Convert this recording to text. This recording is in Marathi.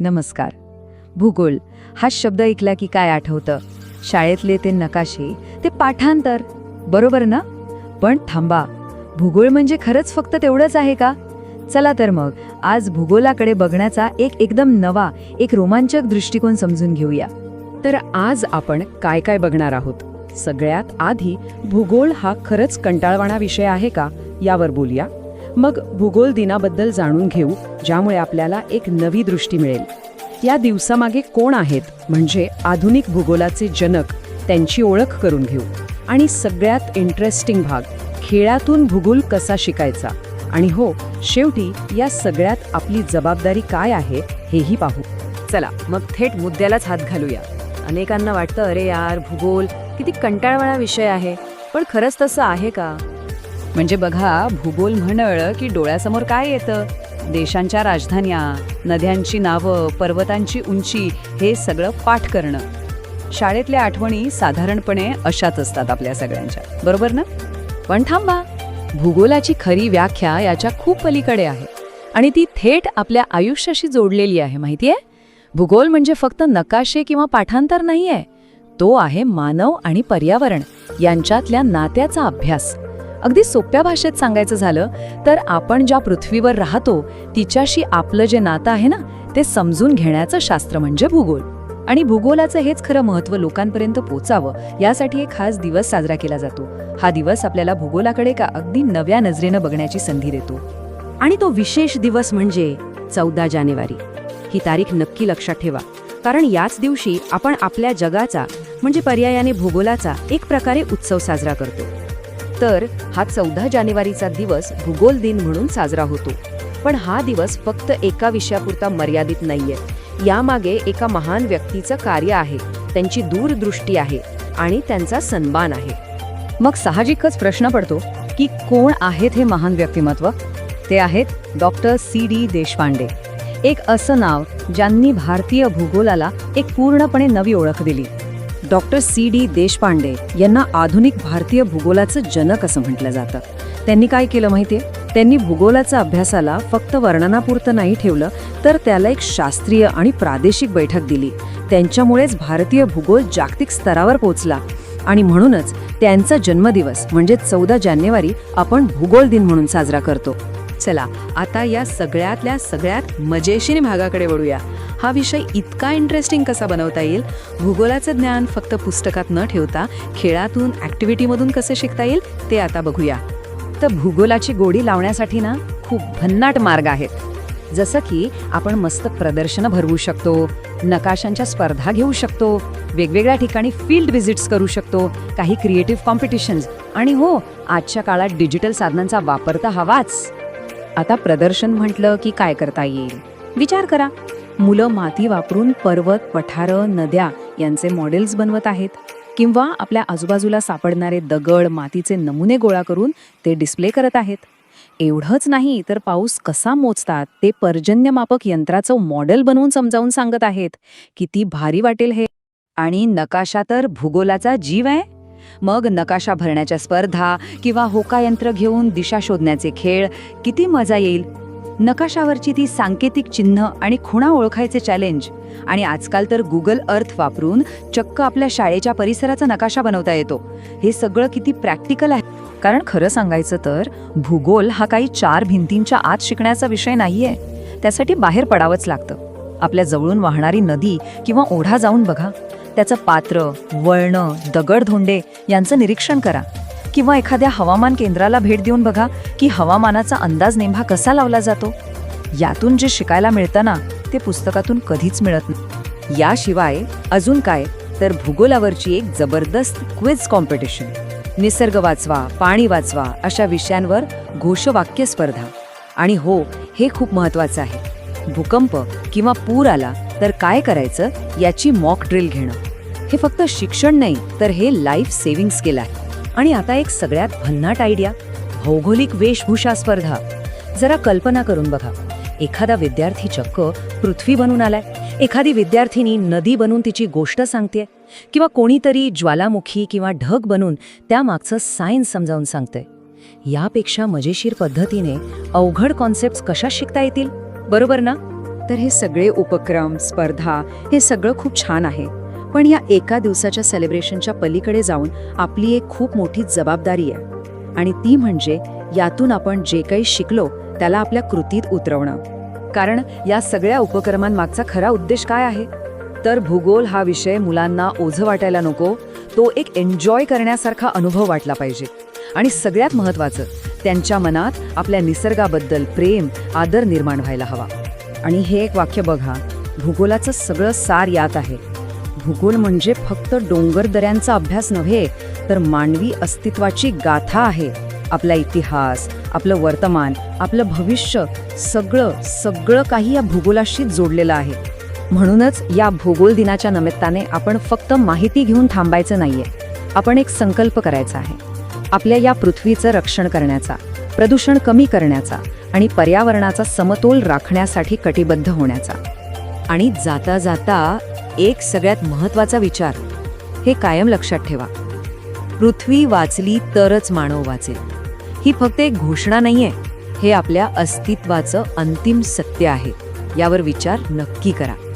नमस्कार. भूगोल हा शब्द ऐकला की काय आठवतं? शाळेतले ते नकाशे ते पाठांतर. बरोबर ना? पण थांबा. भूगोल म्हणजे खरंच फक्त तेवढंच आहे का? चला तर मग आज भूगोलाकडे बघण्याचा एक एकदम नवा एक रोमांचक दृष्टिकोन समजून घेऊया. तर आज आपण काय काय बघणार आहोत? सगळ्यात आधी भूगोल हा खरंच कंटाळवाणा विषय आहे का? यावर बोलूया. मग भूगोल दिनाबद्दल जाणून घेऊ ज्यामुळे आपल्याला एक नवी दृष्टी मिळेल. या दिवसामागे कोण आहेत? म्हणजे आधुनिक भूगोलाचे जनक त्यांची ओळख करून घेऊ. आणि सगळ्यात इंटरेस्टिंग भाग खेळातून भूगोल कसा शिकायचा? आणि हो शेवटी या सगळ्यात आपली जबाबदारी काय आहे हेही पाहू. चला मग थेट मुद्द्यालाच हात घालूया. अनेकांना वाटतं अरे यार भूगोल किती कंटाळवाळा विषय आहे. पण खरंच तसं आहे का? म्हणजे बघा भूगोल म्हणलं की डोळ्यासमोर काय येतं? देशांच्या राजधान्या नद्यांची नावं पर्वतांची उंची हे सगळं पाठ करणं. शाळेतल्या आठवणी साधारणपणे अशाच असतात आपल्या सगळ्यांच्या. बरोबर ना? पण थांबा भूगोलाची खरी व्याख्या याच्या खूप पलीकडे आहे. आणि ती थेट आपल्या आयुष्याशी जोडलेली आहे माहितीये? भूगोल म्हणजे फक्त नकाशे किंवा पाठांतर नाहीये. तो आहे मानव आणि पर्यावरण यांच्यातल्या नात्याचा अभ्यास. अगदी सोप्या भाषेत सांगायचं झालं तर आपण ज्या पृथ्वीवर राहतो तिच्याशी आपलं जे नातं आहे ना ते समजून घेण्याचं शास्त्र म्हणजे भूगोल. आणि भूगोलाचं हेच खरं महत्त्व लोकांपर्यंत पोचावं यासाठी एक खास दिवस साजरा केला जातो. हा दिवस आपल्याला भूगोलाकडे का अगदी नव्या नजरेनं बघण्याची संधी देतो. आणि तो विशेष दिवस म्हणजे चौदा जानेवारी. ही तारीख नक्की लक्षात ठेवा. कारण याच दिवशी आपण आपल्या जगाचा म्हणजे पर्यायाने भूगोलाचा एक प्रकारे उत्सव साजरा करतो. तर हा चौदा जानेवारीचा दिवस भूगोल दिन म्हणून साजरा होतो. पण हा दिवस फक्त एका विषयापुरता मर्यादित नाहीये. यामागे एका महान व्यक्तीचं कार्य आहे. त्यांची दूरदृष्टी आहे आणि त्यांचा सन्मान आहे. मग साहजिकच प्रश्न पडतो की कोण आहेत हे महान व्यक्तिमत्व? ते आहेत डॉक्टर सी डी देशपांडे. एक असं नाव ज्यांनी भारतीय भूगोलाला एक पूर्णपणे नवी ओळख दिली. डॉक्टर सी डी देशपांडे यांना आधुनिक भारतीय भूगोलाचं जनक असं म्हटलं जातं. त्यांनी काय केलं माहितीये? त्यांनी भूगोलाच्या अभ्यासाला फक्त वर्णनापुरतं नाही ठेवलं तर त्याला एक शास्त्रीय आणि प्रादेशिक बैठक दिली. त्यांच्यामुळेच भारतीय भूगोल जागतिक स्तरावर पोहोचला. आणि म्हणूनच त्यांचा जन्मदिवस म्हणजे चौदा जानेवारी आपण भूगोल दिन म्हणून साजरा करतो. चला आता या सगळ्यातल्या सगळ्यात मजेशीर भागाकडे वळूया. हा विषय इतका इंटरेस्टिंग कसा बनवता येईल? भूगोलाचं ज्ञान फक्त पुस्तकात न ठेवता खेळातून ॲक्टिव्हिटीमधून कसं शिकता येईल ते आता बघूया. तर भूगोलाची गोडी लावण्यासाठी ना खूप भन्नाट मार्ग आहेत. जसं की आपण मस्त प्रदर्शनं भरवू शकतो नकाशांच्या स्पर्धा घेऊ शकतो वेगवेगळ्या ठिकाणी फील्ड व्हिजिट्स करू शकतो काही क्रिएटिव्ह कॉम्पिटिशन्स आणि हो आजच्या काळात डिजिटल साधनांचा वापर तर हवाच. आता प्रदर्शन म्हटलं की काय करता येईल? विचार करा. मुलं माती वापरून पर्वत पठारं नद्या यांचे मॉडेल्स बनवत आहेत. किंवा आपल्या आजूबाजूला सापडणारे दगड मातीचे नमुने गोळा करून ते डिस्प्ले करत आहेत. एवढंच नाही तर पाऊस कसा मोजतात ते पर्जन्यमापक यंत्राचं मॉडेल बनवून समजावून सांगत आहेत. किती भारी वाटेल हे. आणि नकाशा तर भूगोलाचा जीव आहे. मग नकाशा भरण्याच्या स्पर्धा किंवा होका यंत्र घेऊन दिशा शोधण्याचे खेळ किती मजा येईल? नकाशावरची ती सांकेतिक चिन्ह आणि खुणा ओळखायचे चॅलेंज आणि आजकाल तर गुगल अर्थ वापरून चक्क आपल्या शाळेच्या परिसराचा नकाशा बनवता येतो. हे सगळं किती प्रॅक्टिकल आहे. कारण खरं सांगायचं तर भूगोल हा काही चार भिंतींच्या आत शिकण्याचा विषय नाहीये. त्यासाठी बाहेर पडावंच लागतं. आपल्या जवळून वाहणारी नदी किंवा ओढा जाऊन बघा. त्याचं पात्र वळणं दगडधोंडे यांचं निरीक्षण करा. किंवा एखाद्या हवामान केंद्राला भेट देऊन बघा की हवामानाचा अंदाज नेमहा कसा लावला जातो. यातून जे शिकायला मिळतं ना ते पुस्तकातून कधीच मिळत नाही. याशिवाय अजून काय तर भूगोलावरची एक जबरदस्त क्विज कॉम्पिटिशन. निसर्ग वाचवा पाणी वाचवा अशा विषयांवर घोषवाक्य स्पर्धा. आणि हो हे खूप महत्वाचं आहे. भूकंप किंवा पूर आला तर काय करायचं याची मॉक ड्रिल घेणं. हे फक्त शिक्षण नाही तर हे लाईफ सेव्हिंग स्किल आहे. आणि आता एक सगळ्यात भन्नाट आयडिया भौगोलिक वेशभूषा स्पर्धा. जरा कल्पना करून बघा. एखादा विद्यार्थी चक्क पृथ्वी बनून आलाय. एखादी विद्यार्थिनी नदी बनून तिची गोष्ट सांगते किंवा कोणीतरी ज्वालामुखी किंवा ढग बनून त्यामागचं सायन्स समजावून सांगते यापेक्षा मजेशीर पद्धतीने अवघड कॉन्सेप्ट कशा शिकता येतील? बरोबर ना? तर हे सगळे उपक्रम स्पर्धा हे सगळं खूप छान आहे. पण या एका दिवसाच्या सेलिब्रेशनच्या पलीकडे जाऊन आपली एक खूप मोठी जबाबदारी आहे. आणि ती म्हणजे यातून आपण जे काही शिकलो त्याला आपल्या कृतीत उतरवणं. कारण या सगळ्या उपक्रमांमागचा खरा उद्देश काय आहे? तर भूगोल हा विषय मुलांना ओझं वाटायला नको तो एक एन्जॉय करण्यासारखा अनुभव वाटला पाहिजे. आणि सगळ्यात महत्त्वाचं त्यांच्या मनात आपल्या निसर्गाबद्दल प्रेम आदर निर्माण व्हायला हवा. आणि हे एक वाक्य बघा भूगोलाचं सगळं सार यात आहे. भूगोल म्हणजे फक्त डोंगर दऱ्यांचा अभ्यास नव्हे तर मानवी अस्तित्वाची गाथा आहे. आपला इतिहास आपलं वर्तमान आपलं भविष्य सगळं सगळं काही या भूगोलाशी जोडलेलं आहे. म्हणूनच या भूगोल दिनाच्या निमित्ताने आपण फक्त माहिती घेऊन थांबायचं नाहीये. आपण एक संकल्प करायचा आहे. आपल्या या पृथ्वीचं रक्षण करण्याचा प्रदूषण कमी करण्याचा आणि पर्यावरणाचा समतोल राखण्यासाठी कटिबद्ध होण्याचा. आणि जाता जाता एक सगळ्यात महत्त्वाचा विचार. हे कायम लक्षात ठेवा. पृथ्वी वाचली तरच मानव वाचेल. ही फक्त एक घोषणा नाहीये. हे आपल्या अस्तित्वाचं अंतिम सत्य आहे. यावर विचार नक्की करा.